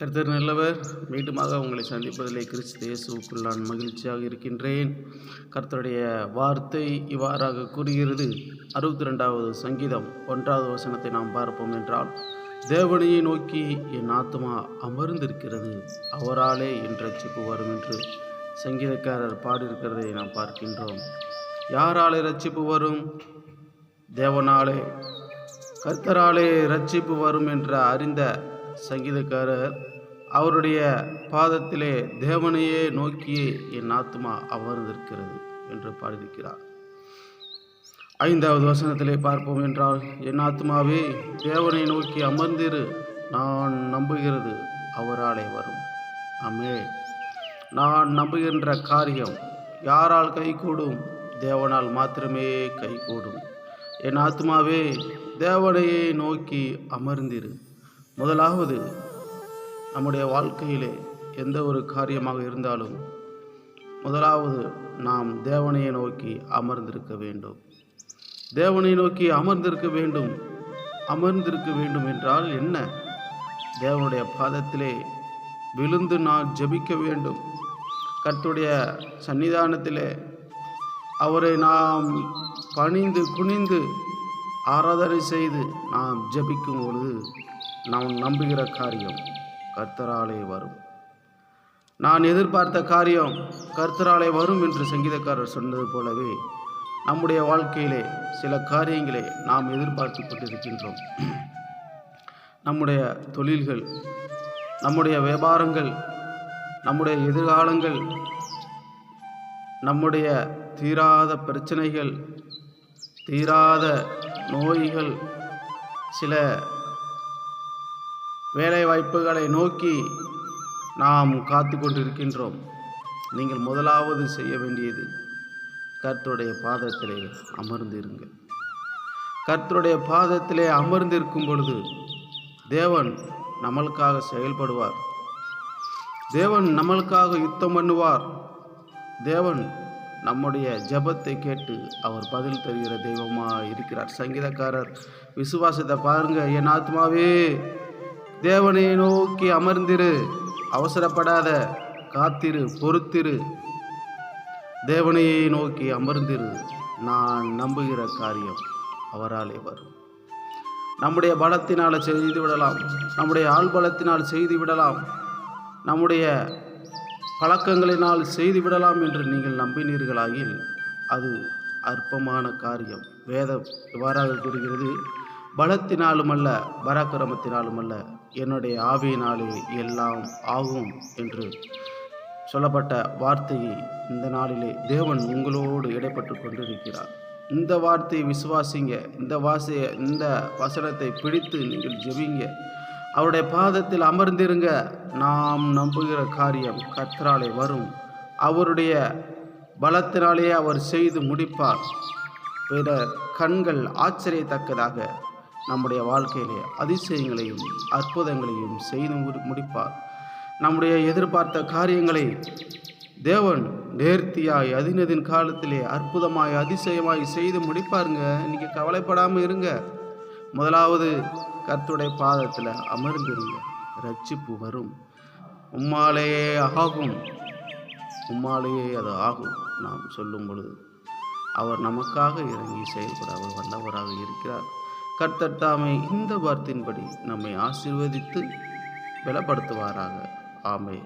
கர்த்தர் நல்லவர். மீண்டுமாக உங்களை சந்திப்பதிலே கிறிஸ்து இயேசுவுக்குள் நான் மகிழ்ச்சியாக இருக்கின்றேன். கர்த்தருடைய வார்த்தை இவ்வாறாக கூறுகிறது. அறுபத்தி ரெண்டாவது சங்கீதம் ஒன்றாவது வசனத்தை நாம் பார்ப்போம் என்றால் தேவனையை நோக்கி என் ஆத்மா அமர்ந்திருக்கிறது. அவராலே என் ரட்சிப்பு வரும் என்று சங்கீதக்காரர் பாடியிருக்கிறதை நாம் பார்க்கின்றோம். யாராலே ரட்சிப்பு வரும்? தேவனாலே. கர்த்தராலே ரட்சிப்பு வரும் என்ற அறிந்த சங்கீதக்காரர் அவருடைய பாதத்திலே தேவனையே நோக்கி என் ஆத்மா அமர்ந்திருக்கிறது என்று பாடியிருக்கிறார். ஐந்தாவது வசனத்திலே பார்ப்போம் என்றால் என் ஆத்மாவே தேவனை நோக்கி அமர்ந்திரு நான் நம்புகிறது அவராலே வரும். அமே நான் நம்புகின்ற காரியம் யாரால் கைகூடும்? தேவனால் மாத்திரமே கைகூடும். என் ஆத்மாவே தேவனையே நோக்கி அமர்ந்திரு. முதலாவது நம்முடைய வாழ்க்கையிலே எந்த ஒரு காரியமாக இருந்தாலும் முதலாவது நாம் தேவனையை நோக்கி அமர்ந்திருக்க வேண்டும். தேவனை நோக்கி அமர்ந்திருக்க வேண்டும். அமர்ந்திருக்க வேண்டும் என்றால் என்ன? தேவனுடைய பாதத்திலே விழுந்து நான் ஜெபிக்க வேண்டும். கர்த்துடைய சன்னிதானத்திலே அவரை நாம் பணிந்து குனிந்து ஆராதனை செய்து நாம் ஜெபிக்கும் பொழுது நாம் நம்புகிற காரியம் கர்த்தராலே வரும். நான் எதிர்பார்த்த காரியம் கர்த்தராலே வரும் என்று சங்கீதக்காரர் சொன்னது போலவே நம்முடைய வாழ்க்கையிலே சில காரியங்களை நாம் எதிர்பார்த்து கொண்டிருக்கின்றோம். நம்முடைய தொழில்கள் நம்முடைய வியாபாரங்கள் நம்முடைய எதிர்காலங்கள் நம்முடைய தீராத பிரச்சனைகள் தீராத நோய்கள் சில வேலை வாய்ப்புகளை நோக்கி நாம் காத்து கொண்டிருக்கின்றோம். நீங்கள் முதலாவது செய்ய வேண்டியது கர்த்தருடைய பாதத்திலே அமர்ந்திருங்கள். கர்த்தருடைய பாதத்திலே அமர்ந்திருக்கும் பொழுது தேவன் நம்மளுக்காக செயல்படுவார். தேவன் நம்மளுக்காக யுத்தம் பண்ணுவார். தேவன் நம்முடைய ஜெபத்தை கேட்டு அவர் பதில் தருகிற தெய்வமாக இருக்கிறார். சங்கீதக்காரர் விசுவாசத்தை பாருங்கள் என் ஆத்மாவே தேவனை நோக்கி அமர்ந்திரு. அவசரப்படாத காத்திரு பொறுத்திரு. தேவனையை நோக்கி அமர்ந்திரு. நான் நம்புகிற காரியம் அவராலே வரும். நம்முடைய பலத்தினால் செய்து விடலாம். நம்முடைய ஆள் பலத்தினால் செய்து விடலாம். நம்முடைய பழக்கங்களினால் செய்து விடலாம் என்று நீங்கள் நம்பினீர்களாயில் அது அற்பமான காரியம். வேதம் இவ்வாறாக கூறுகிறது. பலத்தினாலும் அல்ல பராக்கிரமத்தினாலும் அல்ல என்னுடைய ஆவியினாலே எல்லாம் ஆகும் என்று சொல்லப்பட்ட வார்த்தையை இந்த நாளிலே தேவன் உங்களோடு இடைப்பட்டு கொண்டிருக்கிறார். இந்த வார்த்தையை விசுவாசிங்க இந்த வாசைய இந்த வசனத்தை பிடித்து நீங்கள் ஜெபிங்க. அவருடைய பாதத்தில் அமர்ந்திருங்க. நாம் நம்புகிற காரியம் கத்தராலே வரும். அவருடைய பலத்தினாலே அவர் செய்து முடிப்பார். பிற கண்கள் ஆச்சரியத்தக்கதாக நம்முடைய வாழ்க்கையிலே அதிசயங்களையும் அற்புதங்களையும் செய்து முடிப்பார். நம்முடைய எதிர்பார்த்த காரியங்களை தேவன் நேர்த்தியாய் அதினதின் காலத்திலே அற்புதமாய் அதிசயமாய் செய்து முடிப்பாருங்க. நீங்கள் கவலைப்படாமல் இருங்க. முதலாவது கர்த்துடைய பாதத்தில் அமர்ந்திருங்க. ரட்சிப்பு வரும். உம்மாலேயே ஆகும். உம்மாலேயே அது ஆகும். நாம் சொல்லும் பொழுது அவர் நமக்காக இறங்கி செயல்பட அவர் வல்லவராக இருக்கிறார். கர்த்தர் தாமே இந்த வார்த்தையின்படி நம்மை ஆசீர்வதித்து பலப்படுத்துவாராக. ஆமே